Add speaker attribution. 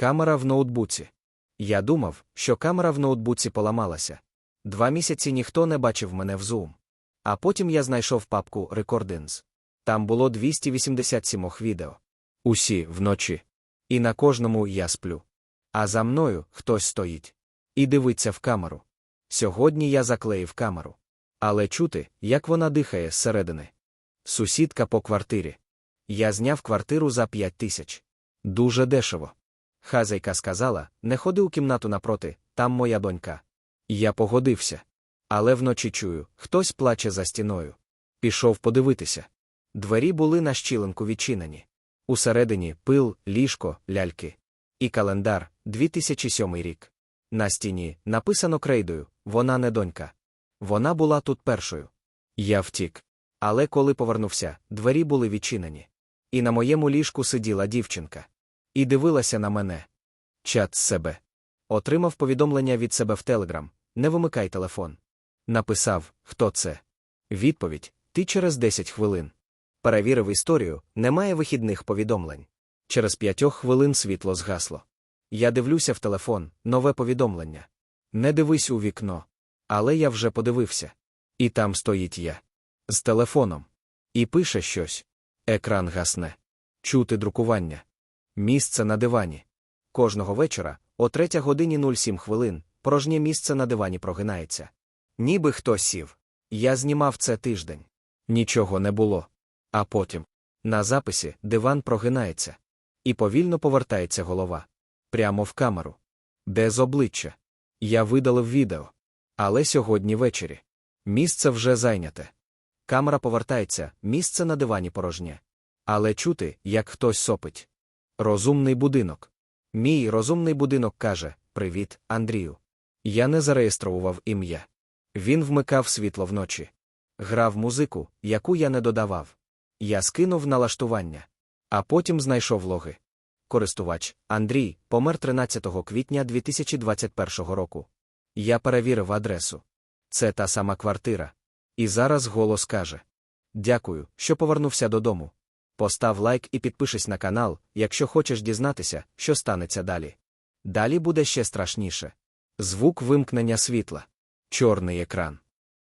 Speaker 1: Камера в ноутбуці. Я думав, що камера в ноутбуці поламалася. Два місяці ніхто не бачив мене в Zoom. А потім я знайшов папку Recordings. Там було 287 відео. Усі вночі. І на кожному я сплю. А за мною хтось стоїть. І дивиться в камеру. Сьогодні я заклеїв камеру. Але чути, як вона дихає зсередини. Сусідка по квартирі. Я зняв квартиру за 5 тисяч. Дуже дешево. Хазяйка сказала: не ходи у кімнату напроти, там моя донька. Я погодився. Але вночі чую, хтось плаче за стіною. Пішов подивитися. Двері були на щілинку відчинені. Усередині пил, ліжко, ляльки. І календар 2007 рік. На стіні написано крейдою вона не донька. Вона була тут першою. Я втік. Але коли повернувся, двері були відчинені. І на моєму ліжку сиділа дівчинка. І дивилася на мене. Чат з себе. Отримав повідомлення від себе в Телеграм не вимикай телефон. Написав, хто це. Відповідь ти через 10 хвилин. Перевірив історію, немає вихідних повідомлень. Через п'ятьох хвилин світло згасло. Я дивлюся в телефон, нове повідомлення. Не дивись у вікно. Але я вже подивився. І там стоїть я. З телефоном. І пише щось. Екран гасне. Чути друкування. Місце на дивані. Кожного вечора, о 3 годині 07 хвилин, порожнє місце на дивані прогинається. Ніби хтось сів. Я знімав це тиждень. Нічого не було. А потім. На записі диван прогинається. І повільно повертається голова. Прямо в камеру. Де з обличчя. Я видалив відео. Але сьогодні ввечері. Місце вже зайняте. Камера повертається, місце на дивані порожнє. Але чути, як хтось сопить. Розумний будинок. Мій розумний будинок каже: Привіт, Андрію. Я не зареєстрував ім'я. Він вмикав світло вночі. Грав музику, яку я не додавав. Я скинув налаштування. А потім знайшов логи. Користувач Андрій помер 13 квітня 2021 року. Я перевірив адресу. Це та сама квартира. І зараз голос каже: Дякую, що повернувся додому. Постав лайк і підпишись на канал, якщо хочеш дізнатися, що станеться далі. Далі буде ще страшніше. Звук вимкнення світла. Чорний екран.